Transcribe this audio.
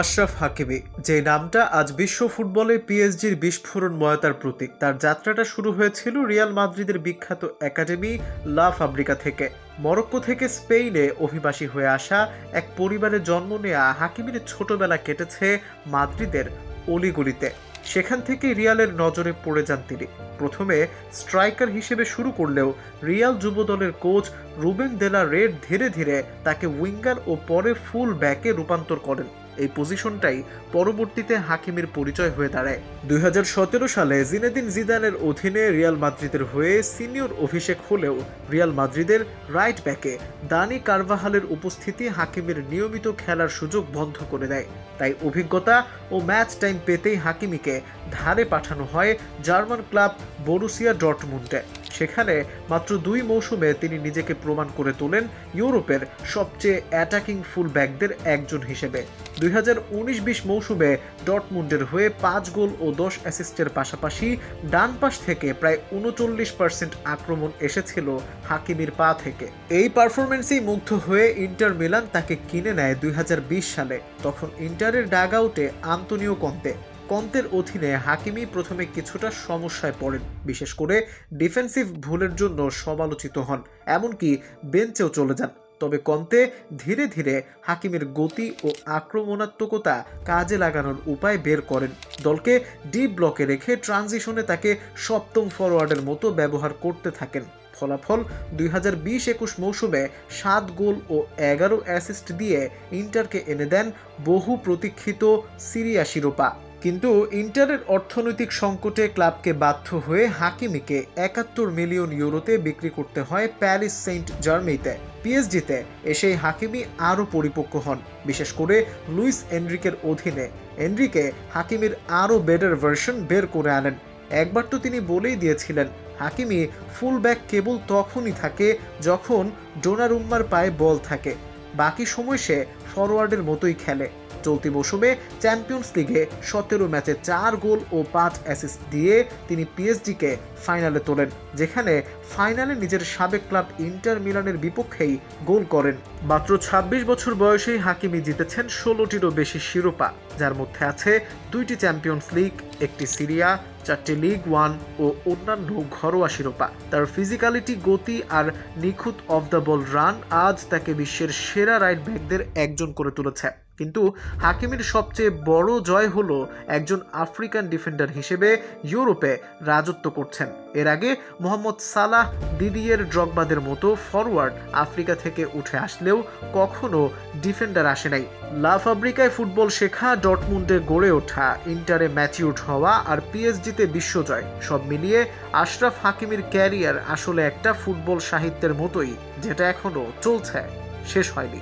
আশরাফ হাকিমি, যে নামটা আজ বিশ্ব ফুটবলে পিএসজির বিস্ফোরণময়তার প্রতীক। তার যাত্রাটা শুরু হয়েছিল রিয়াল মাদ্রিদের বিখ্যাত একাডেমি লা ফাব্রিকা থেকে। মরক্কো থেকে স্পেনে অভিবাসী হয়ে আসা এক পরিবারে জন্ম নেয়া হাকিমির ছোটবেলা কেটেছে মাদ্রিদের অলিগলিতে। সেখান থেকে রিয়ালের নজরে পড়ে যান তিনি। প্রথমে স্ট্রাইকার হিসেবে শুরু করলেও রিয়াল যুব দলের কোচ রুবেন দেলা রেড ধীরে ধীরে তাকে উইঙ্গার ও পরে ফুল ব্যাকে রূপান্তর করেন। এই পজিশনটাই পরবর্তীতে হাকিমের পরিচয় হয়ে দাঁড়ায়। দুই হাজার সতেরো সালে জিনেদিন জিদানের অধীনে রিয়াল মাদ্রিদের হয়ে সিনিয়র অভিষেক হলেও রিয়াল মাদ্রিদের রাইট ব্যাকে দানি কারভাহালের উপস্থিতি হাকিমের নিয়মিত খেলার সুযোগ বন্ধ করে দেয়। তাই অভিজ্ঞতা ও ম্যাচ টাইম পেতেই হাকিমিকে ধারে পাঠানো হয় জার্মান ক্লাব বরুসিয়া ডটমুন্ডে সেখানে মাত্র দুই মৌসুমে তিনি নিজেকে প্রমাণ করে তোলেন ইউরোপের সবচেয়ে অ্যাটাকিং ফুল ব্যাকদের একজন হিসেবে। দুই হাজার উনিশ বিশ মৌসুমে ডটমুন্ডের হয়ে পাঁচ গোল ও দশ অ্যাসিস্টের পাশাপাশি ডান পাশ থেকে প্রায় উনচল্লিশ পার্সেন্ট আক্রমণ এসেছিল হাকিমির পা থেকে। এই পারফরমেন্সেই মুগ্ধ হয়ে ইন্টার মিলান তাকে কিনে নেয় দুই হাজার বিশ সালে। তখন ইন্টারের ডাগ আউটে আন্তনিও কন্তে। কন্তের অধীনে হাকিমি প্রথমে কিছুটা সমস্যায় পড়েন, বিশেষ করে ডিফেন্সিভ ভুলের জন্য সমালোচিত হন, এমনকি বেঞ্চেও চলে যান। তবে কন্তে ধীরে ধীরে হাকিমের গতি ও আক্রমণাত্মকতা কাজে লাগানোর উপায় বের করেন। দলকে ডিপ ব্লকে রেখে ট্রানজিশনে তাকে সপ্তম ফরওয়ার্ডের মতো ব্যবহার করতে থাকেন। ফলাফল দুই হাজার বিশ একুশ মৌসুমে সাত গোল ও এগারো অ্যাসিস্ট দিয়ে ইন্টারকে এনে দেন বহু প্রতীক্ষিত সিরিয়া শিরোপা। কিন্তু ইন্টারের অর্থনৈতিক সংকটে ক্লাবকে বাধ্য হয়ে হাকিমিকে একাত্তর মিলিয়ন ইউরোতে বিক্রি করতে হয় প্যারিস সেন্ট জার্মেইতে পিএসজিতে এসেই হাকিমি আরও পরিপক্ক হন। বিশেষ করে লুইস এনরিকের অধীনে। এনরিকে হাকিমির আরও বেটার ভার্সন বের করে আনেন। একবার তো তিনি বলেই দিয়েছিলেন, হাকিমি ফুলব্যাক কেবল তখনই থাকে যখন ডোনারুম্মার পায়ে বল থাকে। বাকি সময় সে ফরওয়ার্ডের মতোই খেলে। চলতি মৌসুমে চ্যাম্পিয়ন্স লিগে সতেরো ম্যাচে চার গোল ও পাঁচ অ্যাসিস্ট দিয়ে তিনি পিএসজিকে ফাইনালে তোলেন, যেখানে ফাইনালে নিজের সাবেক ক্লাব ইন্টার মিলানের বিপক্ষেই গোল করেন। মাত্র ২৬ বছর বয়সেই হাকিমি জিতেছেন ষোলোটিরও বেশি শিরোপা। যার মধ্যে আছে দুইটি চ্যাম্পিয়ন্স লিগ, একটি সিরিয়া, চারটি লিগ ওয়ান ও অন্যান্য ঘরোয়া শিরোপা। তার ফিজিক্যালিটি গতি আর নিখুঁত অফ দ্য বল রান আজ তাকে বিশ্বের সেরা রাইট ব্যাকদের একজন করে তুলেছে। কিন্তু হাকিমের সবচেয়ে বড় জয় হলো একজন আফ্রিকান ডিফেন্ডার হিসেবে ইউরোপে রাজত্ব করছেন। এর আগে মোহাম্মদ সালাহ, দিদিয়ের ড্রগবাদের মতো ফরওয়ার্ড আফ্রিকা থেকে উঠে আসলেও কখনো ডিফেন্ডার আসে নাই। লা ফাব্রিকায় ফুটবল শেখা ডটমুন্ডে গড়ে ওঠা ইন্টারে ম্যাচিউড হওয়া আর পিএসজিতে বিশ্বজয়, সব মিলিয়ে আশরাফ হাকিমের ক্যারিয়ার আসলে একটা ফুটবল সাহিত্যের মতোই, যেটা এখনও চলছে। শেষ হয়নি।